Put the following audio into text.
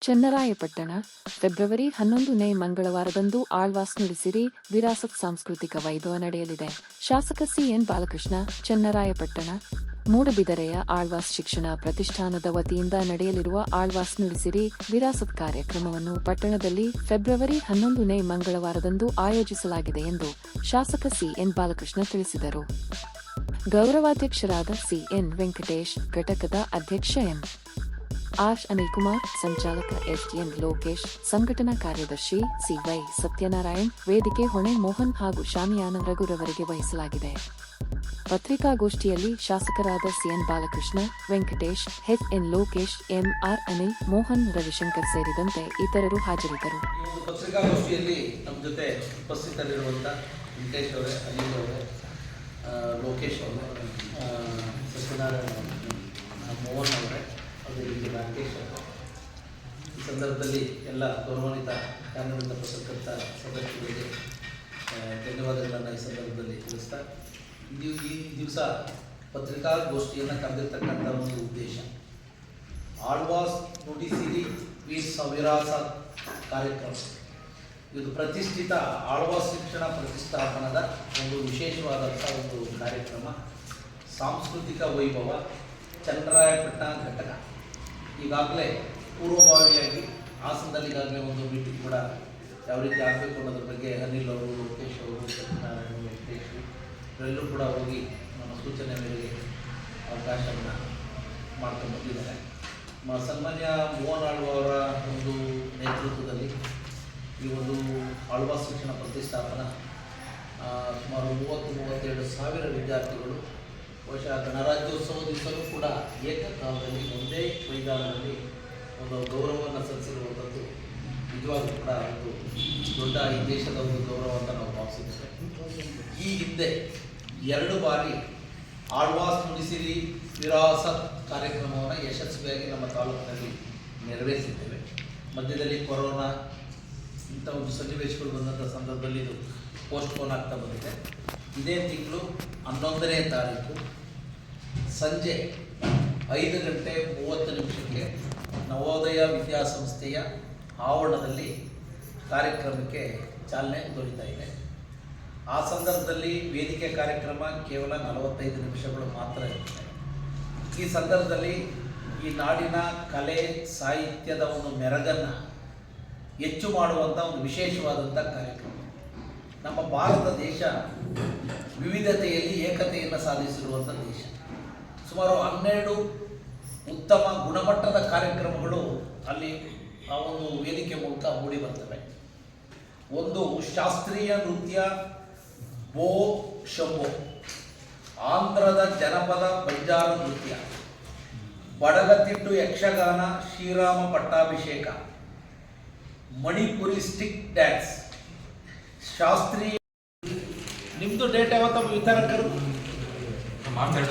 Channarayapatna, February ಹನ್ನೊಂದನೇ ಮಂಗಳವಾರದಂದು ಆಳ್ವಾಸ್ ನುಡಿಸಿರಿ, ವಿರಾಸತ್ ಸಾಂಸ್ಕೃತಿಕ ವೈಭವ ನಡೆಯಲಿದೆ. ಶಾಸಕ ಸಿಎನ್ ಬಾಲಕೃಷ್ಣ, ಚನ್ನರಾಯಪಟ್ಟಣ. ಮೂಡಬಿದರೆಯ ಆಳ್ವಾಸ್ ಶಿಕ್ಷಣ ಪ್ರತಿಷ್ಠಾನದ ವತಿಯಿಂದ ನಡೆಯಲಿರುವ ಆಳ್ವಾಸ್ ನುಡಿಸಿರಿ, ವಿರಾಸತ್ ಕಾರ್ಯಕ್ರಮವನ್ನು ಪಟ್ಟಣದಲ್ಲಿ ಫೆಬ್ರವರಿ ಹನ್ನೊಂದನೇ ಮಂಗಳವಾರದಂದು ಆಯೋಜಿಸಲಾಗಿದೆ ಎಂದು ಶಾಸಕ ಸಿಎನ್ ಬಾಲಕೃಷ್ಣ ತಿಳಿಸಿದರು. ಗೌರವಾಧ್ಯಕ್ಷರಾದ ಸಿಎನ್ ವೆಂಕಟೇಶ್, ಘಟಕದ ಅಧ್ಯಕ್ಷ ಎಂ. ಆರ್ ಅನಿಲ್ ಕುಮಾರ್, ಸಂಚಾಲಕ ಎಸ್ಡಿಎನ್ ಲೋಕೇಶ್, ಸಂಘಟನಾ ಕಾರ್ಯದರ್ಶಿ ಸಿವೈ ಸತ್ಯನಾರಾಯಣ್, ವೇದಿಕೆ ಹೊಣೆ ಮೋಹನ್ ಹಾಗೂ ಶಾಮಿಯಾನ ರಘುರವರಿಗೆ ವಹಿಸಲಾಗಿದೆ. ಪತ್ರಿಕಾಗೋಷ್ಠಿಯಲ್ಲಿ ಶಾಸಕರಾದ CN Balakrishna, Venkatesh H N Lokesh M R Anil, Mohan Ravishankar ಸೇರಿದಂತೆ ಇತರರು ಹಾಜರಿದ್ದರು. ಪತ್ರಿಕಾಗೋಷ್ಠಿಯಲ್ಲಿ ನಮ್ಮ ಜೊತೆ ವೆಂಕಟೇಶ್ ಅವರೇ, ಅನಿಲ್ ಅವರೇ ಲೋಕೇಶ್ ಅವರೇ ಸತ್ಯನಾರಾಯಣ ಅವರೇ, ಆ, ಮೋಹನ್ ಅವರೇ ಅದೇ ರೀತಿ ರಾಕೇಶ್ ಅವರು ಈ ಸಂದರ್ಭದಲ್ಲಿ ಎಲ್ಲ ಗೌರವಾನ್ವಿತ ಕನ್ನಡದ ಪತ್ರಕರ್ತ ಸದಸ್ಯರಿಗೆ ಧನ್ಯವಾದಗಳನ್ನು ಈ ಸಂದರ್ಭದಲ್ಲಿ ತಿಳಿಸ್ತಾ ಇದು ಈ ದಿವಸ ಪತ್ರಿಕಾಗೋಷ್ಠಿಯನ್ನು ಕರೆದಿರ್ತಕ್ಕಂಥ ಒಂದು ಉದ್ದೇಶ. ಆಳ್ವಾಸ್ ನುಡಿಸಿರಿ ವೀರ್ ಸವಿರಾಸ ಕಾರ್ಯಕ್ರಮ. ಇದು ಪ್ರತಿಷ್ಠಿತ ಆಳ್ವಾಸ್ ಶಿಕ್ಷಣ ಪ್ರತಿಷ್ಠಾಪನದ ಒಂದು ವಿಶೇಷವಾದಂಥ ಒಂದು ಕಾರ್ಯಕ್ರಮ. ಸಾಂಸ್ಕೃತಿಕ ವೈಭವ, ಚಂದ್ರಾಯಪಟ್ಟಣ ಘಟಕ. ಈಗಾಗಲೇ ಪೂರ್ವಭಾವಿಯಾಗಿ ಹಾಸನದಲ್ಲಿ ಈಗಾಗಲೇ ಒಂದು ಮೀಟಿಂಗ್ ಕೂಡ ಯಾವ ರೀತಿ ಆಗಬೇಕು ಅನ್ನೋದ್ರ ಬಗ್ಗೆ ಅನಿಲ್ ಅವರು, ಲೋಕೇಶ್ ಅವರು, ಸತ್ಯನಾರಾಯಣ, ವೆಂಕಟೇಶ್ ಇವರೆಲ್ಲರೂ ಕೂಡ ಹೋಗಿ ನಮ್ಮ ಸೂಚನೆ ಮೇರೆಗೆ ಅವಕಾಶವನ್ನು ಮಾಡ್ಕೊಂಡು ಬಂದಿದ್ದಾರೆ. ಸನ್ಮಾನ್ಯ ಮೋಹನ್ ಆಳ್ವ ಅವರ ಒಂದು ನೇತೃತ್ವದಲ್ಲಿ ಈ ಒಂದು ಆಳ್ವಾಸ್ ಶಿಕ್ಷಣ ಪ್ರತಿಷ್ಠಾಪನ ಸುಮಾರು ಮೂವತ್ತು, ಮೂವತ್ತೆರಡು ಸಾವಿರ ವಿದ್ಯಾರ್ಥಿಗಳು ಬಹುಶಃ ಗಣರಾಜ್ಯೋತ್ಸವ ದಿವಸವೂ ಕೂಡ ಏಕಕಾಲದಲ್ಲಿ ಒಂದೇ ಮೈದಾನದಲ್ಲಿ ಒಂದು ಗೌರವವನ್ನು ಸಲ್ಲಿಸಿರುವಂಥದ್ದು ನಿಜವಾಗ್ಲೂ ಕೂಡ ಒಂದು ದೊಡ್ಡ ಈ ದೇಶದ ಒಂದು ಗೌರವ ಅಂತ ನಾವು ಭಾವಿಸಿದ್ದೇವೆ ಈ ಹಿಂದೆ ಎರಡು ಬಾರಿ ಆಳ್ವಾಸ್ ನುಡಿಸಿರಿ ವಿರಾಸತ್ ಕಾರ್ಯಕ್ರಮವನ್ನು ಯಶಸ್ವಿಯಾಗಿ ನಮ್ಮ ತಾಲೂಕಿನಲ್ಲಿ ನೆರವೇರಿಸಿದ್ದೇವೆ. ಮಧ್ಯದಲ್ಲಿ ಕೊರೋನಾ ಇಂಥ ಒಂದು ಸನ್ನಿವೇಶಗಳು ಬಂದಂಥ ಸಂದರ್ಭದಲ್ಲಿ ಇದು ಪೋಸ್ಟ್ಪೋನ್ ಆಗ್ತಾ ಬಂದಿದೆ. ಇದೇ ತಿಂಗಳು ಹನ್ನೊಂದನೇ ತಾರೀಕು ಸಂಜೆ ಐದು ಗಂಟೆ ಮೂವತ್ತು ನಿಮಿಷಕ್ಕೆ ನವೋದಯ ವಿದ್ಯಾಸಂಸ್ಥೆಯ ಆವರಣದಲ್ಲಿ ಕಾರ್ಯಕ್ರಮಕ್ಕೆ ಚಾಲನೆ ದೊರೀತಾ ಇದೆ. ಆ ಸಂದರ್ಭದಲ್ಲಿ ವೇದಿಕೆ ಕಾರ್ಯಕ್ರಮ ಕೇವಲ ನಲವತ್ತೈದು ನಿಮಿಷಗಳು ಮಾತ್ರ ಇರುತ್ತೆ. ಈ ಸಂದರ್ಭದಲ್ಲಿ ಈ ನಾಡಿನ ಕಲೆ, ಸಾಹಿತ್ಯದ ಒಂದು ಮೆರಗನ್ನು ಹೆಚ್ಚು ಮಾಡುವಂಥ ಒಂದು ವಿಶೇಷವಾದಂಥ ಕಾರ್ಯಕ್ರಮ. ನಮ್ಮ ಭಾರತ ದೇಶ ವಿವಿಧತೆಯಲ್ಲಿ ಏಕತೆಯನ್ನು ಸಾಧಿಸಿರುವಂಥ ದೇಶ. ಸುಮಾರು ಹನ್ನೆರಡು ಉತ್ತಮ ಗುಣಮಟ್ಟದ ಕಾರ್ಯಕ್ರಮಗಳು ಅಲ್ಲಿ ಆ ಒಂದು ವೇದಿಕೆ ಮೂಲಕ ಮೂಡಿ ಬರ್ತವೆ. ಒಂದು ಶಾಸ್ತ್ರೀಯ ನೃತ್ಯ ಬೋ ಶಂಭೋ ಆಂಧ್ರದ ಜನಪದ ಬಂಜಾರ ನೃತ್ಯ ಬಡಗತಿಟ್ಟು ಯಕ್ಷಗಾನ ಶ್ರೀರಾಮ ಪಟ್ಟಾಭಿಷೇಕ ಮಣಿಪುರಿ ಸ್ಟಿಕ್ ಡ್ಯಾನ್ಸ್ ಶಾಸ್ತ್ರೀಯ ನಿಮ್ಮದು ಡೇಟ್ ಯಾವತ್ತ ವಿತರಕರು? ಮಾತಾಡ